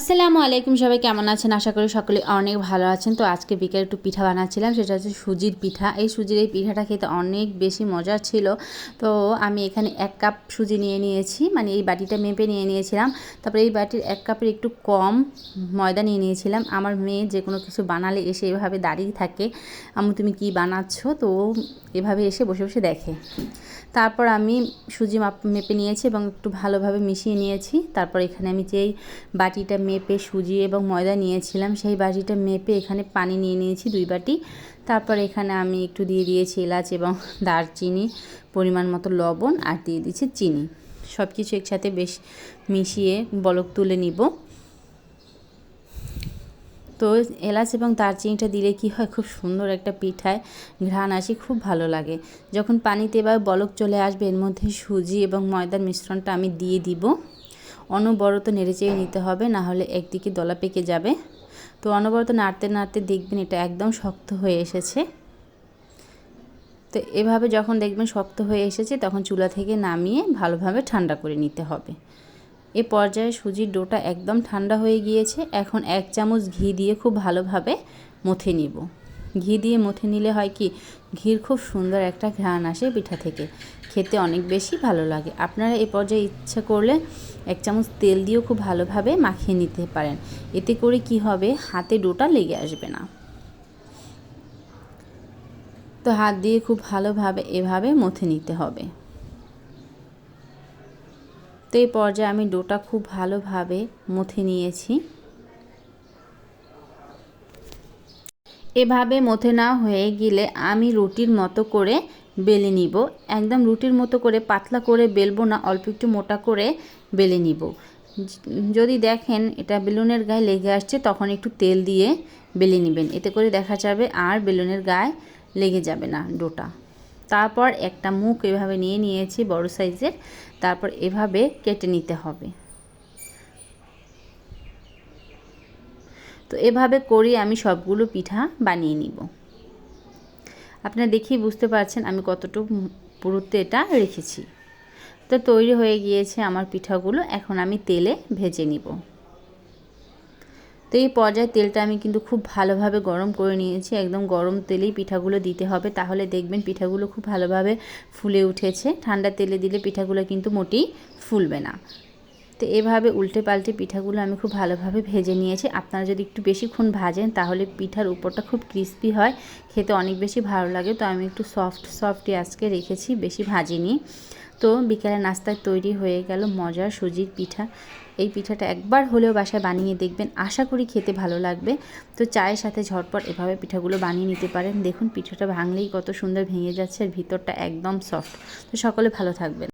আসসালামু আলাইকুম, সবাই কেমন আছেন? আশা করি সকলে অনেক ভালো আছেন। তো আজকে বিকেলে একটু পিঠা বানাচ্ছিলাম, সেটা হচ্ছে সুজির পিঠা। এই সুজির এই পিঠাটা খেতে অনেক বেশি মজার ছিল। তো আমি এখানে এক কাপ সুজি নিয়ে নিয়েছি মানে এই বাটিটা মেপে নিয়ে নিয়েছিলাম। তারপরে এই বাটির এক কাপের একটু কম ময়দা নিয়ে নিয়েছিলাম। আমার মেয়ে যে কোনো কিছু বানালে এসে এভাবে দাঁড়িয়ে থাকে। আমি তুমি কি বানাচ্ছ? তো এভাবে এসে বসে বসে দেখে। তারপর আমি সুজি মাপ, মেপে নিয়েছি এবং একটু ভালোভাবে মিশিয়ে নিয়েছি। তারপর এখানে আমি যেই বাটিটা মেপে সুজি এবং ময়দা নিয়েছিলাম। সেই বাটিটা মেপে এখানে পানি নিয়ে নিয়েছি দুই বাটি। তারপর এখানে আমি একটু দিয়ে দিয়েছি এলাচ এবং দারচিনি, পরিমাণ মতো লবণ আর দিয়ে দিয়েছি চিনি। সব কিছু একসাথে বেশ মিশিয়ে বলক তুলে নিব। তো এলাচ এবং দারচিনিটা দিলে কি হয়, খুব সুন্দর একটা পিঠায় ঘ্রাণ আসে, খুব ভালো লাগে। যখন পানিতে এবার বলক চলে আসবে, এর মধ্যে সুজি এবং ময়দার মিশ্রণটা আমি দিয়ে দিব। অনবরত নেড়েচেড়ে নিতে হবে, না হলে একদিকে দলা পেকে যাবে। তো অনবরত নাড়তে নাড়তে দেখবেন এটা একদম শক্ত হয়ে এসেছে। তো এভাবে যখন দেখবেন শক্ত হয়ে এসেছে, তখন চুলা থেকে নামিয়ে ভালোভাবে ঠান্ডা করে নিতে হবে। এ পর্যায়ে সুজির ডোটা একদম ঠান্ডা হয়ে গিয়েছে, এখন এক চামচ ঘি দিয়ে খুব ভালোভাবে মথে নিব। ঘি দিয়ে মথে নিলে হয় কি, ঘির খুব সুন্দর একটা ঘ্রাণ আসে পিঠা থেকে। খেতে অনেক বেশি ভালো লাগে। আপনারা এ পর্যায়ে ইচ্ছা করলে এক চামচ তেল দিয়েও খুব ভালোভাবে মাখিয়ে নিতে পারেন। এতে করে কি হবে, হাতে ডোটা লেগে আসবে না। তো হাত দিয়ে খুব ভালোভাবে এভাবে মথে নিতে হবে। তো এই পর্যায়ে আমি ডোটা খুব ভালোভাবে মথে নিয়েছি। এভাবে মথে না হয়ে গেলে আমি রুটির মতো করে বেলে নিব। একদম রুটির মতো করে পাতলা করে বেলবো না, অল্প একটু মোটা করে বেলে নিব। যদি দেখেন এটা বেলুনের গায়ে লেগে আসছে, তখন একটু তেল দিয়ে বেলে নেবেন। এতে করে দেখা যাবে আর বেলুনের গায়ে লেগে যাবে না ডোটা। তারপর একটা মুখ এভাবে নিয়ে নিয়েছি বড় সাইজের। তারপর এভাবে কেটে নিতে হবে। তো এভাবে করে আমি সবগুলো পিঠা বানিয়ে নিব। আপনারা দেখেই বুঝতে পারছেন আমি কতটুকু পুরুত্বে এটা রেখেছি। তো তৈরি হয়ে গিয়েছে আমার পিঠাগুলো, এখন আমি তেলে ভেজে নিব। তো এই পর্যায়ে তেলটা আমি কিন্তু খুব ভালোভাবে গরম করে নিয়েছি, একদম গরম তেলেই পিঠাগুলো দিতে হবে, তাহলে দেখবেন পিঠাগুলো খুব ভালোভাবে ফুলে উঠেছে। ঠান্ডা তেলে দিলে পিঠাগুলো কিন্তু মোটেই ফুলবে না। তো এভাবে উল্টে পাল্টে পিঠাগুলো আমি খুব ভালোভাবে ভেজে নিয়েছি। আপনারা যদি একটু বেশিক্ষণ ভাজেন, তাহলে পিঠার উপরটা খুব ক্রিস্পি হয়। খেতে অনেক বেশি ভালো লাগে। তো আমি একটু সফট সফটই আজকে রেখেছি, বেশি ভাজিনি। তো বিকেলে নাস্তায় তৈরি হয়ে গেল মজার সুজির পিঠা। এই পিঠাটা একবার হলেও বাসায় বানিয়ে দেখবেন। আশা করি খেতে ভালো লাগবে। তো চায়ের সাথে ঝটপট এভাবে পিঠাগুলো বানিয়ে নিতে পারেন। দেখুন, পিঠাটা ভাঙলেই কত সুন্দর ভেঙে যাচ্ছে আর ভিতরটা একদম সফট তো সকলে ভালো থাকবেন।